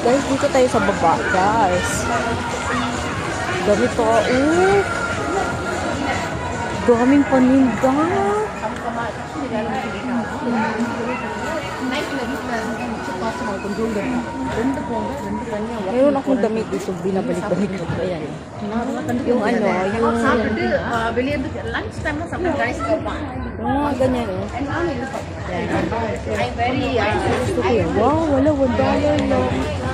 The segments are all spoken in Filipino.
Guys, dito tayo sa baba, guys. Ganito, uh. Daming paninda. Meron akong damit dito, binabalik-balik ko. Ayan. Yung ano, yung... Lunch time na sa guys ko pa. Oo, ganyan eh. I'm very... Wow, wala, one dollar lang.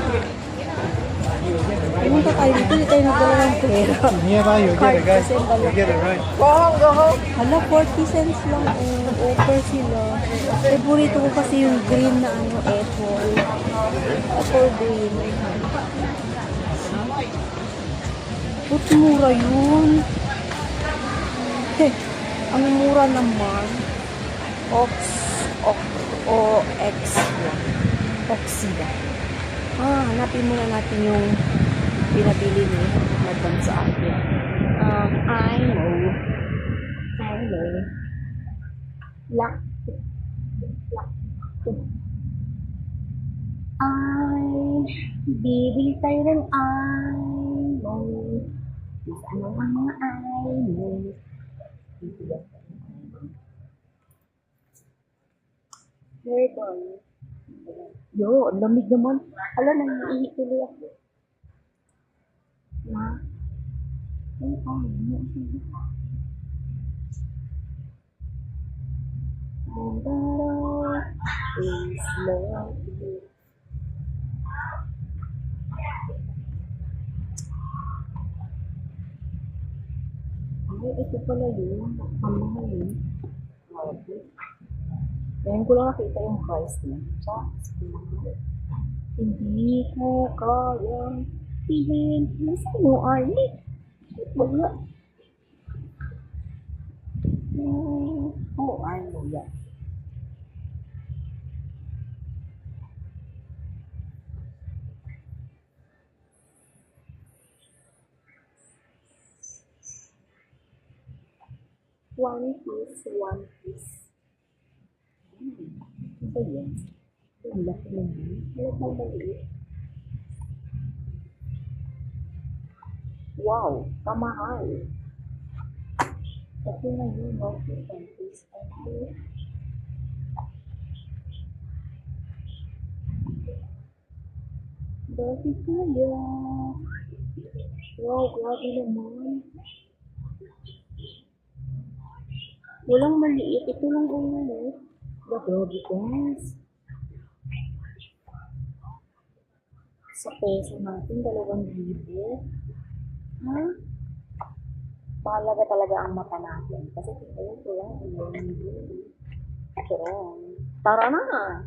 Pumunta tayo dito, hindi tayo nagdala ng pera. Nearby, you Card get it, guys. ang. You get it right. Go home, go home. Hala, 40 cents lang. Oh, offer sila. Favorito ko kasi yung green na ano, apple. Apple green. Ba't mura yun? Heh, ang mura naman. Ox, ox, o, x, oxida. Ah, hanapin muna natin yung pinabili ni Madam sa akin. Um, I know. I know. Lock. Lock. I, bibili tayo ng I know. Isa ano ang mga I know. Pardon. Yo, ang lamig naman. Ay. Mandara is lovely. Ay, ito pala yun. Ngayon ko lang nakita yung price niya. Sa, hindi ko kaya tingin. Nasaan mo, Arnie? Wala. Hmm. Oh, Arnie, yan. One piece, one piece. Hmm. Ano ba yan? Ang laki naman. Wala pang Wow, kamahal. Ito na yun, one piece, one piece. Ano? Bakit kaya? Wow, grabe naman. Walang maliit. Ito lang ang ano. Ba, grabe guys. Sa peso natin, dalawang libo. Ha? Mahalaga talaga ang mata natin. Kasi ito lang, dalawang libo. Pero, tara na!